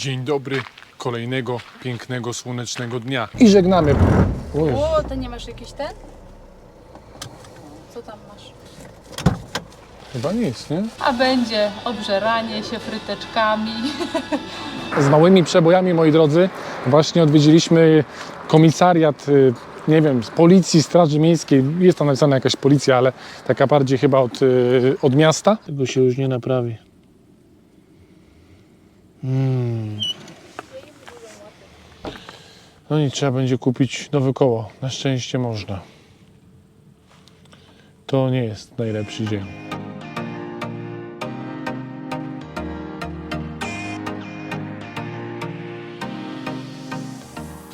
Dzień dobry kolejnego pięknego, słonecznego dnia. I żegnamy. Oj, O, to nie masz jakiś ten? Co tam masz? chyba nic, nie? A będzie obżeranie się fryteczkami. Z małymi przebojami, moi drodzy, właśnie odwiedziliśmy komisariat, y, nie wiem, z policji, straży miejskiej. Jest tam napisana jakaś policja, ale taka bardziej chyba od, y, od miasta. Tego się już nie naprawi. Mm. No nic, trzeba będzie kupić nowe koło. Na szczęście można. To nie jest najlepszy dzień.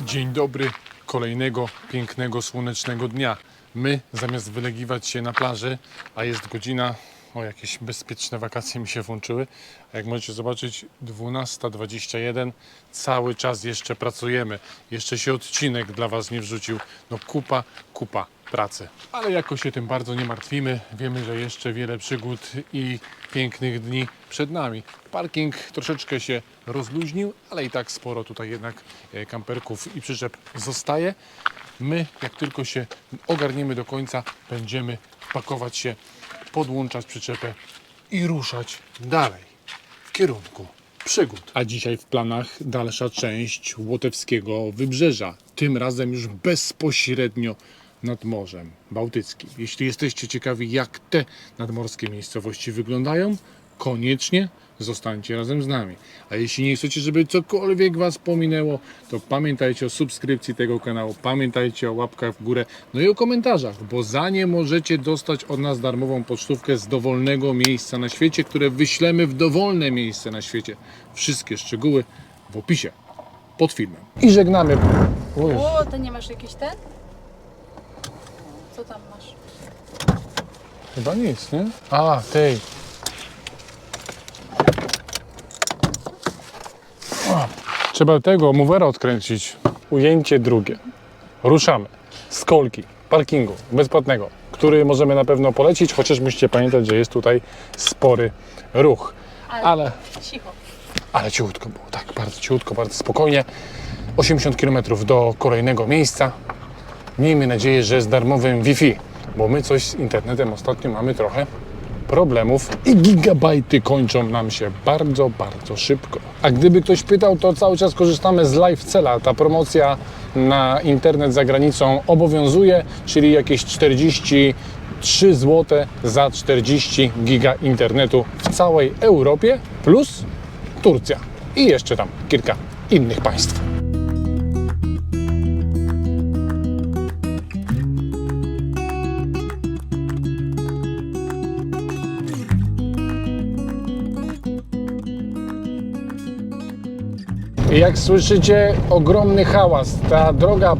Dzień dobry kolejnego pięknego, słonecznego dnia. My zamiast wylegiwać się na plaży, a jest godzina, o jakieś bezpieczne wakacje mi się włączyły, a jak możecie zobaczyć 12.21, cały czas jeszcze pracujemy. Jeszcze się odcinek dla Was nie wrzucił. No kupa, kupa pracy. Ale jakoś się tym bardzo nie martwimy. Wiemy, że jeszcze wiele przygód i pięknych dni przed nami. Parking troszeczkę się rozluźnił, ale i tak sporo tutaj jednak e, kamperków i przyczep zostaje. My, jak tylko się ogarniemy do końca, będziemy pakować się, podłączać przyczepę i ruszać dalej w kierunku przygód. A dzisiaj w planach dalsza część Łotewskiego Wybrzeża. Tym razem już bezpośrednio nad Morzem Bałtyckim. Jeśli jesteście ciekawi, jak te nadmorskie miejscowości wyglądają, koniecznie zostańcie razem z nami. A jeśli nie chcecie, żeby cokolwiek Was pominęło, to pamiętajcie o subskrypcji tego kanału, pamiętajcie o łapkach w górę, no i o komentarzach, bo za nie możecie dostać od nas darmową pocztówkę z dowolnego miejsca na świecie, które wyślemy w dowolne miejsce na świecie. Wszystkie szczegóły w opisie pod filmem. I żegnamy. O, to nie masz jakiś ten? Co tam masz? chyba nic, nie? A, tej. Trzeba tego movera odkręcić. Ujęcie drugie. Ruszamy z kolki, parkingu bezpłatnego, który możemy na pewno polecić, chociaż musicie pamiętać, że jest tutaj spory ruch. Ale, Ale cicho. ale cichutko było, tak, bardzo cichutko, bardzo spokojnie. 80 km do kolejnego miejsca. Miejmy nadzieję, że z darmowym Wi-Fi, bo my coś z internetem ostatnio mamy trochę problemów i gigabajty kończą nam się bardzo, bardzo szybko. A gdyby ktoś pytał, to cały czas korzystamy z Live Cela. Ta promocja na internet za granicą obowiązuje, czyli jakieś 43 zł za 40 giga internetu w całej Europie plus Turcja i jeszcze tam kilka innych państw. Jak słyszycie, ogromny hałas. Ta droga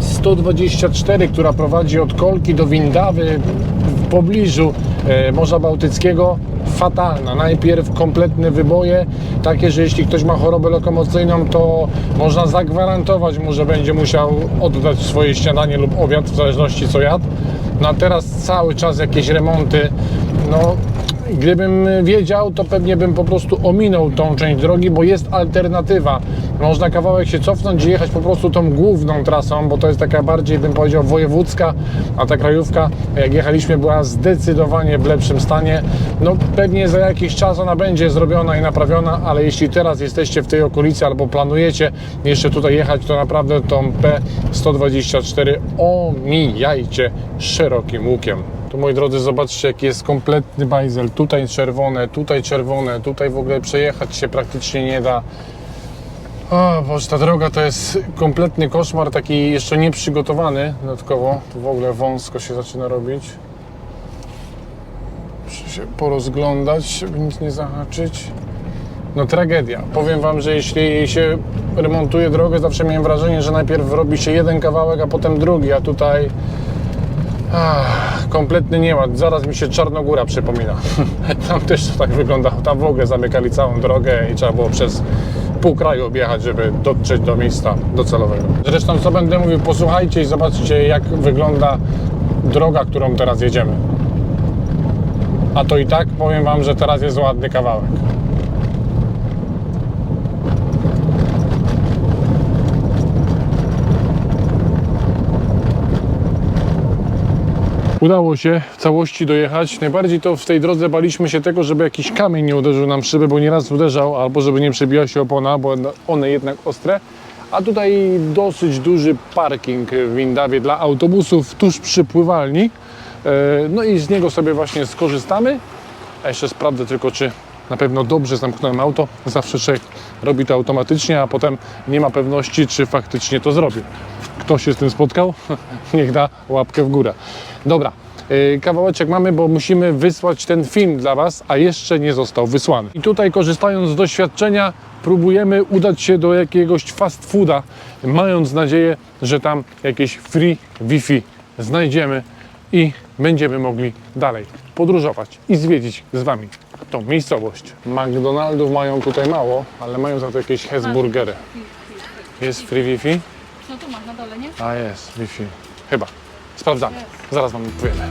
P124, która prowadzi od Kolki do Windawy w pobliżu e, Morza Bałtyckiego, fatalna. Najpierw kompletne wyboje, takie, że jeśli ktoś ma chorobę lokomocyjną, to można zagwarantować mu, że będzie musiał oddać swoje śniadanie lub obiad, w zależności co jadł. No a teraz cały czas jakieś remonty. No, Gdybym wiedział, to pewnie bym po prostu ominął tą część drogi, bo jest alternatywa. Można kawałek się cofnąć i jechać po prostu tą główną trasą, bo to jest taka bardziej, bym powiedział, wojewódzka, a ta krajówka, jak jechaliśmy, była zdecydowanie w lepszym stanie. No pewnie za jakiś czas ona będzie zrobiona i naprawiona, ale jeśli teraz jesteście w tej okolicy albo planujecie jeszcze tutaj jechać, to naprawdę tą P124 omijajcie szerokim łukiem. Tu moi drodzy, zobaczcie jaki jest kompletny bajzel. Tutaj czerwone, tutaj czerwone, tutaj w ogóle przejechać się praktycznie nie da. O Boże, ta droga to jest kompletny koszmar, taki jeszcze nieprzygotowany dodatkowo. Tu w ogóle wąsko się zaczyna robić. Muszę się porozglądać, żeby nic nie zahaczyć. No tragedia. Powiem Wam, że jeśli się remontuje drogę, zawsze miałem wrażenie, że najpierw robi się jeden kawałek, a potem drugi, a tutaj Ach, kompletny nieład. Zaraz mi się Czarnogóra przypomina. Tam też to tak wyglądało. Tam w ogóle zamykali całą drogę i trzeba było przez pół kraju objechać, żeby dotrzeć do miejsca docelowego. Zresztą co będę mówił, posłuchajcie i zobaczcie jak wygląda droga, którą teraz jedziemy. A to i tak powiem Wam, że teraz jest ładny kawałek. Udało się w całości dojechać. Najbardziej to w tej drodze baliśmy się tego, żeby jakiś kamień nie uderzył nam w szybę, bo nieraz uderzał, albo żeby nie przebiła się opona, bo one jednak ostre. A tutaj dosyć duży parking w Windawie dla autobusów tuż przy pływalni. E, No i z niego sobie właśnie skorzystamy. A jeszcze sprawdzę tylko, czy na pewno dobrze zamknąłem auto. Zawsze człowiek robi to automatycznie, a potem nie ma pewności, czy faktycznie to zrobił. Kto się z tym spotkał? Niech da łapkę w górę. Dobra, yy, kawałeczek mamy, bo musimy wysłać ten film dla Was, a jeszcze nie został wysłany. I tutaj korzystając z doświadczenia, próbujemy udać się do jakiegoś fast fooda, mając nadzieję, że tam jakieś free Wi-Fi znajdziemy i będziemy mogli dalej podróżować i zwiedzić z Wami tą miejscowość. McDonaldów mają tutaj mało, ale mają za to jakieś Hesburgery. Jest free Wi-Fi? No tu masz na dole, nie? A jest, Wi-Fi. Chyba. Sprawdzamy. Zaraz Wam powiemy.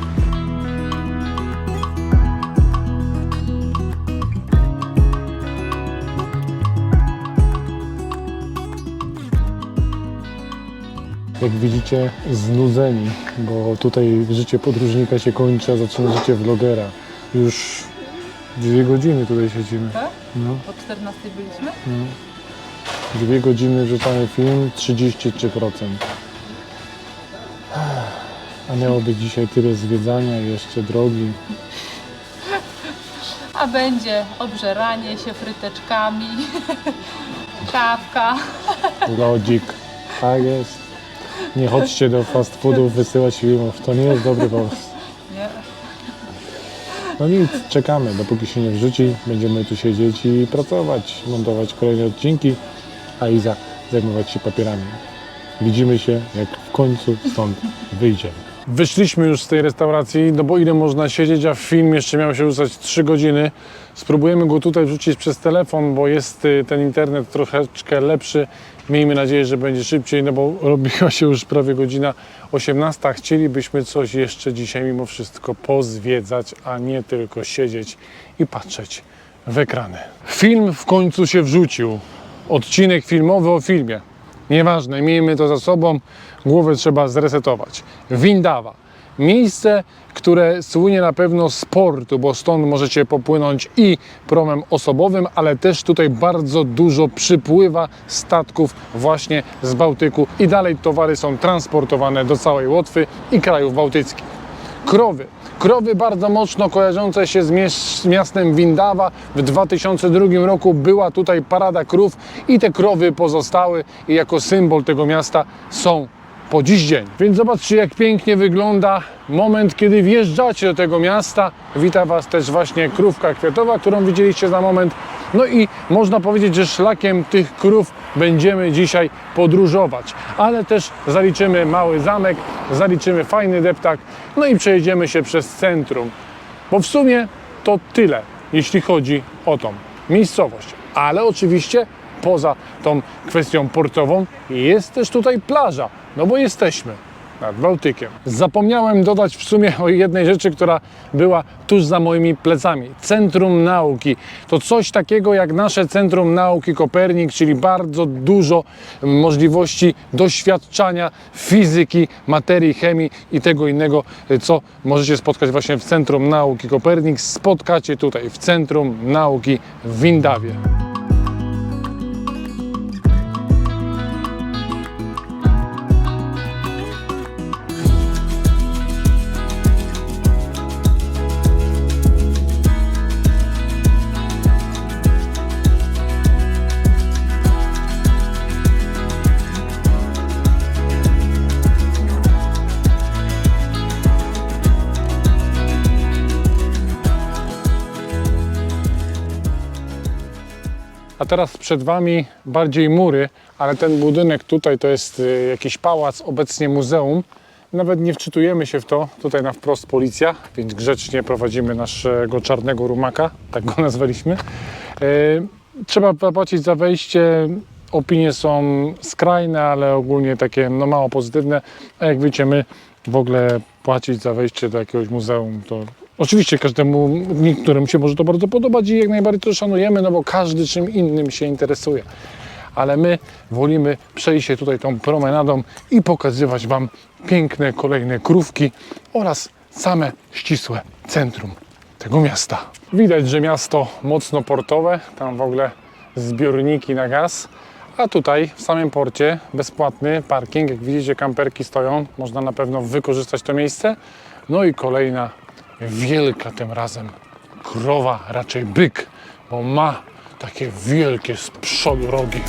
Jak widzicie, znudzeni, bo tutaj życie podróżnika się kończy, a zaczyna życie vlogera. Już dwie godziny tutaj siedzimy. Tak? No, O 14 byliśmy? dwie godziny wrzucamy film, 33%. A miało być dzisiaj tyle zwiedzania i jeszcze drogi. A będzie obżeranie się fryteczkami, kawka. Lodzik. Tak jest. Nie chodźcie do fast foodów wysyłać filmów. To nie jest dobry pomysł. No nic, czekamy. Dopóki się nie wrzuci, będziemy tu siedzieć i pracować, montować kolejne odcinki, a Iza zajmować się papierami. Widzimy się, jak w końcu stąd wyjdziemy. Wyszliśmy już z tej restauracji, no bo ile można siedzieć, a film jeszcze miał się rzucać 3 godziny. Spróbujemy go tutaj wrzucić przez telefon, bo jest y, ten internet troszeczkę lepszy. Miejmy nadzieję, że będzie szybciej, no bo robiła się już prawie godzina 18. Chcielibyśmy coś jeszcze dzisiaj mimo wszystko pozwiedzać, a nie tylko siedzieć i patrzeć w ekrany. Film w końcu się wrzucił. Odcinek filmowy o filmie. Nieważne, miejmy to za sobą, głowę trzeba zresetować. Windawa. Miejsce, które słynie na pewno z portu, bo stąd możecie popłynąć i promem osobowym, ale też tutaj bardzo dużo przypływa statków właśnie z Bałtyku i dalej towary są transportowane do całej Łotwy i krajów bałtyckich. Krowy. Krowy bardzo mocno kojarzące się z miastem Windawa. W 2002 roku była tutaj parada krów i te krowy pozostały i jako symbol tego miasta są po dziś dzień. Więc zobaczcie jak pięknie wygląda moment, kiedy wjeżdżacie do tego miasta. Wita Was też właśnie krówka kwiatowa, którą widzieliście za moment. No i można powiedzieć, że szlakiem tych krów będziemy dzisiaj podróżować. Ale też zaliczymy mały zamek, zaliczymy fajny deptak, no i przejedziemy się przez centrum. Bo w sumie to tyle, jeśli chodzi o tą miejscowość. Ale oczywiście poza tą kwestią portową jest też tutaj plaża, no bo jesteśmy nad Bałtykiem. Zapomniałem dodać w sumie o jednej rzeczy, która była tuż za moimi plecami. Centrum Nauki. To coś takiego jak nasze Centrum Nauki Kopernik, czyli bardzo dużo możliwości doświadczania fizyki, materii, chemii i tego innego, co możecie spotkać właśnie w Centrum Nauki Kopernik. Spotkacie tutaj w Centrum Nauki w Windawie. A teraz przed Wami bardziej mury, ale ten budynek tutaj to jest y, jakiś pałac, obecnie muzeum. Nawet nie wczytujemy się w to. Tutaj na wprost policja, więc grzecznie prowadzimy naszego czarnego rumaka, tak go nazwaliśmy. Y, Trzeba zapłacić za wejście. Opinie są skrajne, ale ogólnie takie no, mało pozytywne. A jak wiecie, my w ogóle płacić za wejście do jakiegoś muzeum to Oczywiście każdemu, niektórym się może to bardzo podobać i jak najbardziej to szanujemy, no bo każdy czym innym się interesuje. Ale my wolimy przejść się tutaj tą promenadą i pokazywać Wam piękne kolejne krówki oraz same ścisłe centrum tego miasta. Widać, że miasto mocno portowe, tam w ogóle zbiorniki na gaz, a tutaj w samym porcie bezpłatny parking, jak widzicie kamperki stoją, można na pewno wykorzystać to miejsce. No i kolejna wielka tym razem krowa, raczej byk, bo ma takie wielkie z przodu rogi.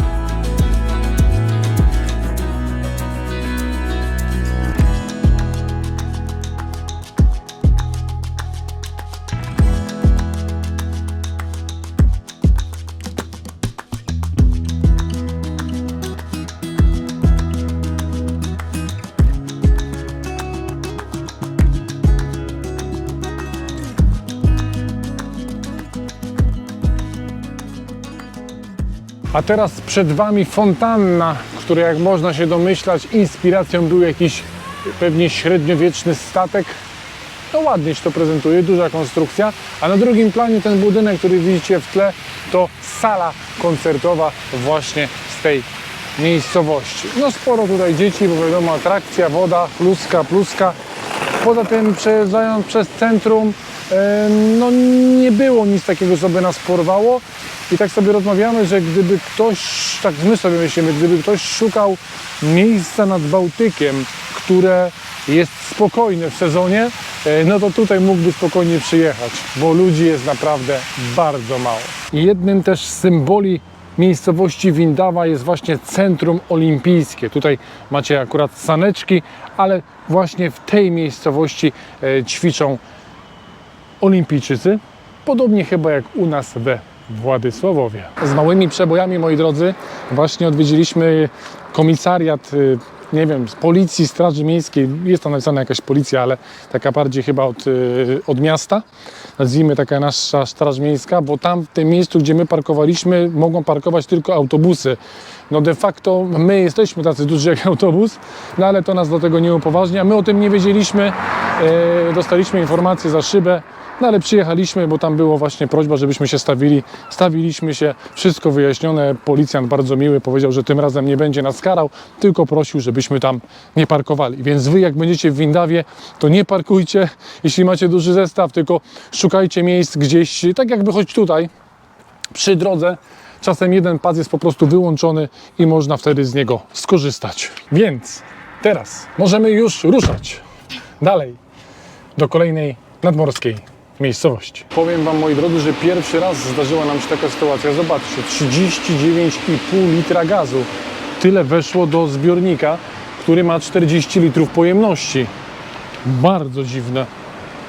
A teraz przed Wami fontanna, która jak można się domyślać inspiracją był jakiś pewnie średniowieczny statek. No ładnie się to prezentuje, duża konstrukcja. A na drugim planie ten budynek, który widzicie w tle, to sala koncertowa właśnie z tej miejscowości. No sporo tutaj dzieci, bo wiadomo atrakcja, woda, pluska, pluska. Poza tym przejeżdżając przez centrum, no nie było nic takiego, co by nas porwało. I tak sobie rozmawiamy, że gdyby ktoś, tak my sobie myślimy, gdyby ktoś szukał miejsca nad Bałtykiem, które jest spokojne w sezonie, e, no to tutaj mógłby spokojnie przyjechać, bo ludzi jest naprawdę bardzo mało. Jednym też z symboli miejscowości Windawa jest właśnie Centrum Olimpijskie. Tutaj macie akurat saneczki, ale właśnie w tej miejscowości e, ćwiczą olimpijczycy, podobnie chyba jak u nas we Władysławowie. Z małymi przebojami, moi drodzy, właśnie odwiedziliśmy komisariat, y, nie wiem, z policji, straży miejskiej, jest tam napisana jakaś policja, ale taka bardziej chyba od, y, od miasta, nazwijmy taka nasza straż miejska, bo tam w tym miejscu, gdzie my parkowaliśmy, mogą parkować tylko autobusy. No de facto my jesteśmy tacy duży jak autobus, no ale to nas do tego nie upoważnia. My o tym nie wiedzieliśmy, e, dostaliśmy informację za szybę, no ale przyjechaliśmy, bo tam było właśnie prośba, żebyśmy się stawili. Stawiliśmy się, wszystko wyjaśnione. Policjant bardzo miły powiedział, że tym razem nie będzie nas karał, tylko prosił, żebyśmy tam nie parkowali. Więc wy jak będziecie w Windawie, to nie parkujcie, jeśli macie duży zestaw, tylko szukajcie miejsc gdzieś, tak jakby choć tutaj, przy drodze. Czasem jeden pas jest po prostu wyłączony i można wtedy z niego skorzystać. Więc teraz możemy już ruszać dalej do kolejnej nadmorskiej miejscowości. Powiem Wam, moi drodzy, że pierwszy raz zdarzyła nam się taka sytuacja. Zobaczcie, 39,5 litra gazu. Tyle weszło do zbiornika, który ma 40 litrów pojemności. Bardzo dziwne.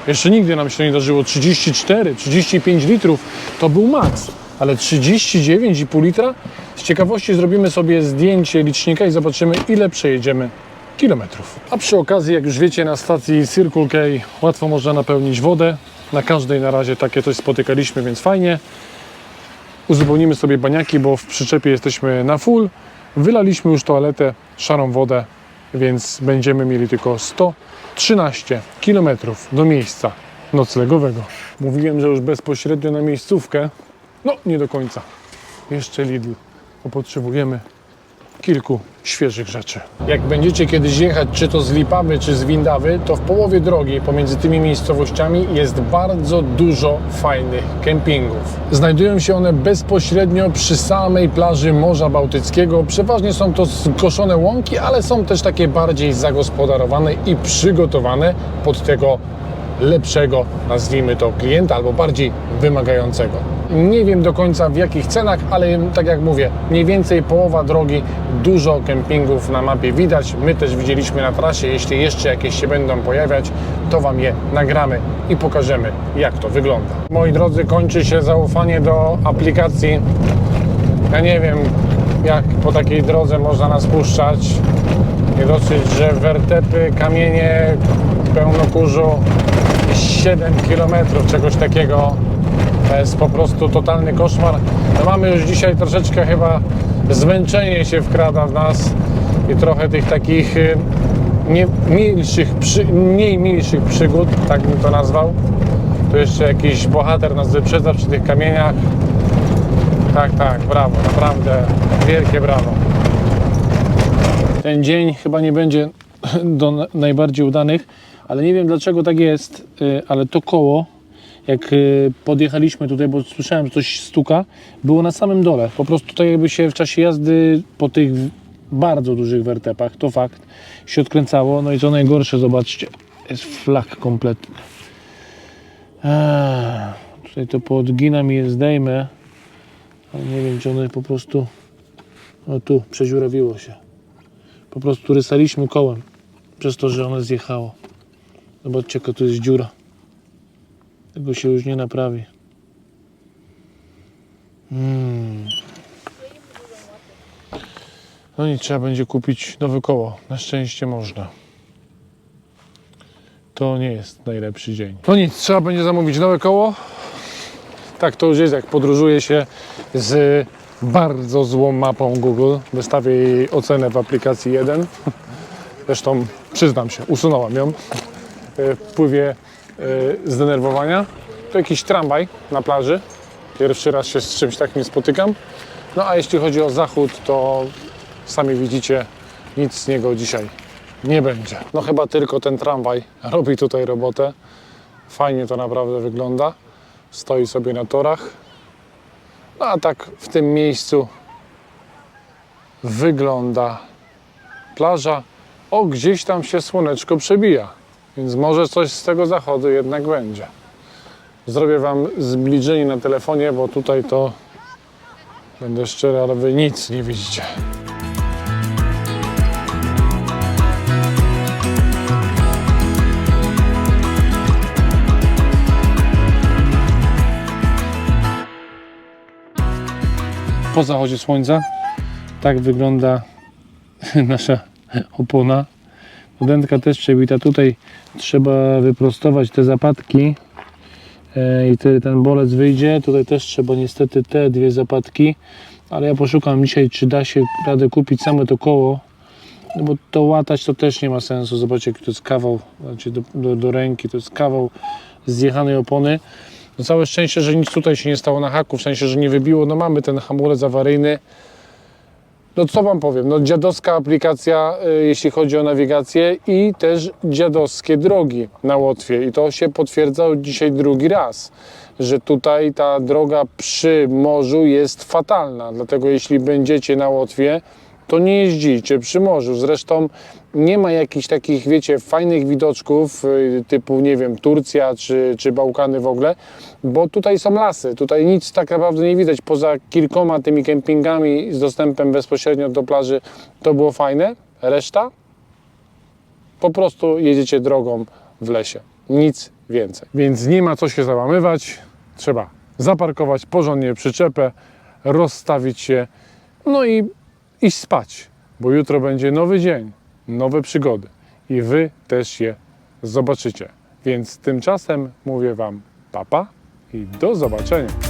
Jeszcze nigdy nam się to nie zdarzyło. 34, 35 litrów to był maks, ale 39,5 litra? Z ciekawości zrobimy sobie zdjęcie licznika i zobaczymy, ile przejedziemy kilometrów. A przy okazji, jak już wiecie, na stacji Circle K łatwo można napełnić wodę. Na każdej na razie takie coś spotykaliśmy, więc fajnie. Uzupełnimy sobie baniaki, bo w przyczepie jesteśmy na full. Wylaliśmy już toaletę, szarą wodę, więc będziemy mieli tylko 113 km do miejsca noclegowego. Mówiłem, że już bezpośrednio na miejscówkę. No, nie do końca. Jeszcze Lidl, potrzebujemy kilku świeżych rzeczy. Jak będziecie kiedyś jechać, czy to z Lipawy, czy z Windawy, to w połowie drogi pomiędzy tymi miejscowościami jest bardzo dużo fajnych kempingów. Znajdują się one bezpośrednio przy samej plaży Morza Bałtyckiego. Przeważnie są to skoszone łąki, ale są też takie bardziej zagospodarowane i przygotowane pod tego lepszego, nazwijmy to, klienta albo bardziej wymagającego. Nie wiem do końca w jakich cenach, ale tak jak mówię, mniej więcej połowa drogi, dużo kempingów na mapie widać. My też widzieliśmy na trasie. Jeśli jeszcze jakieś się będą pojawiać, to Wam je nagramy i pokażemy, jak to wygląda. Moi drodzy, kończy się zaufanie do aplikacji. Ja nie wiem, jak po takiej drodze można nas puszczać. Nie dosyć, że wertepy, kamienie, pełno kurzu, 7 km, czegoś takiego. To jest po prostu totalny koszmar. No mamy już dzisiaj troszeczkę chyba zmęczenie się wkrada w nas i trochę tych takich y, nie, milszych, przy, mniej milszych przygód, tak bym to nazwał. Tu jeszcze jakiś bohater nas wyprzedza przy tych kamieniach. Tak, tak, brawo, naprawdę wielkie brawo. Ten dzień chyba nie będzie do na- najbardziej udanych, ale nie wiem dlaczego tak jest, y, ale to koło, jak y, podjechaliśmy tutaj, bo słyszałem, że coś stuka, było na samym dole. Po prostu tak jakby się w czasie jazdy po tych bardzo dużych wertepach, to fakt, się odkręcało. No i co najgorsze, zobaczcie, jest flak kompletny. Eee, tutaj to poodginam i je zdejmę, ale nie wiem, czy one po prostu, o tu, przeziurawiło się. Po prostu rysaliśmy kołem, przez to, że one zjechało. Zobaczcie, jaka tu jest dziura. Tego się już nie naprawi. Mm. No nic, trzeba będzie kupić nowe koło. Na szczęście można. To nie jest najlepszy dzień. No nic, trzeba będzie zamówić nowe koło. Tak to już jest, jak podróżuje się z bardzo złą mapą Google. Wystawię jej ocenę w aplikacji 1. Zresztą przyznam się, usunąłem ją wpływie e, zdenerwowania. To jakiś tramwaj na plaży. Pierwszy raz się z czymś takim spotykam. No a jeśli chodzi o zachód, to sami widzicie, nic z niego dzisiaj nie będzie. No chyba tylko ten tramwaj robi tutaj robotę. Fajnie to naprawdę wygląda. Stoi sobie na torach. No a tak w tym miejscu wygląda plaża. O, gdzieś tam się słoneczko przebija. Więc może coś z tego zachodu jednak będzie. Zrobię Wam zbliżenie na telefonie, bo tutaj to będę szczery, ale Wy nic nie widzicie. Po zachodzie słońca tak wygląda nasza opona. Dętka też przebita. Tutaj trzeba wyprostować te zapadki e, i wtedy ten bolec wyjdzie. Tutaj też trzeba niestety te dwie zapadki, ale ja poszukam dzisiaj, czy da się radę kupić same to koło, no bo to łatać to też nie ma sensu. Zobaczcie, jaki to jest kawał, znaczy do, do, do ręki, to jest kawał zjechanej opony. No całe szczęście, że nic tutaj się nie stało na haku, w sensie, że nie wybiło. No mamy ten hamulec awaryjny. No co wam powiem, no dziadowska aplikacja, y, jeśli chodzi o nawigację i też dziadowskie drogi na Łotwie. I to się potwierdza dzisiaj drugi raz, że tutaj ta droga przy morzu jest fatalna. Dlatego jeśli będziecie na Łotwie, to nie jeździcie przy morzu. Zresztą nie ma jakichś takich, wiecie, fajnych widoczków y, typu, nie wiem, Turcja czy, czy Bałkany w ogóle, bo tutaj są lasy. Tutaj nic tak naprawdę nie widać. Poza kilkoma tymi kempingami z dostępem bezpośrednio do plaży to było fajne. Reszta po prostu jedziecie drogą w lesie. Nic więcej. Więc nie ma co się załamywać. Trzeba zaparkować porządnie przyczepę, rozstawić się, no i iść spać, bo jutro będzie nowy dzień, nowe przygody i Wy też je zobaczycie. Więc tymczasem mówię Wam papa i do zobaczenia.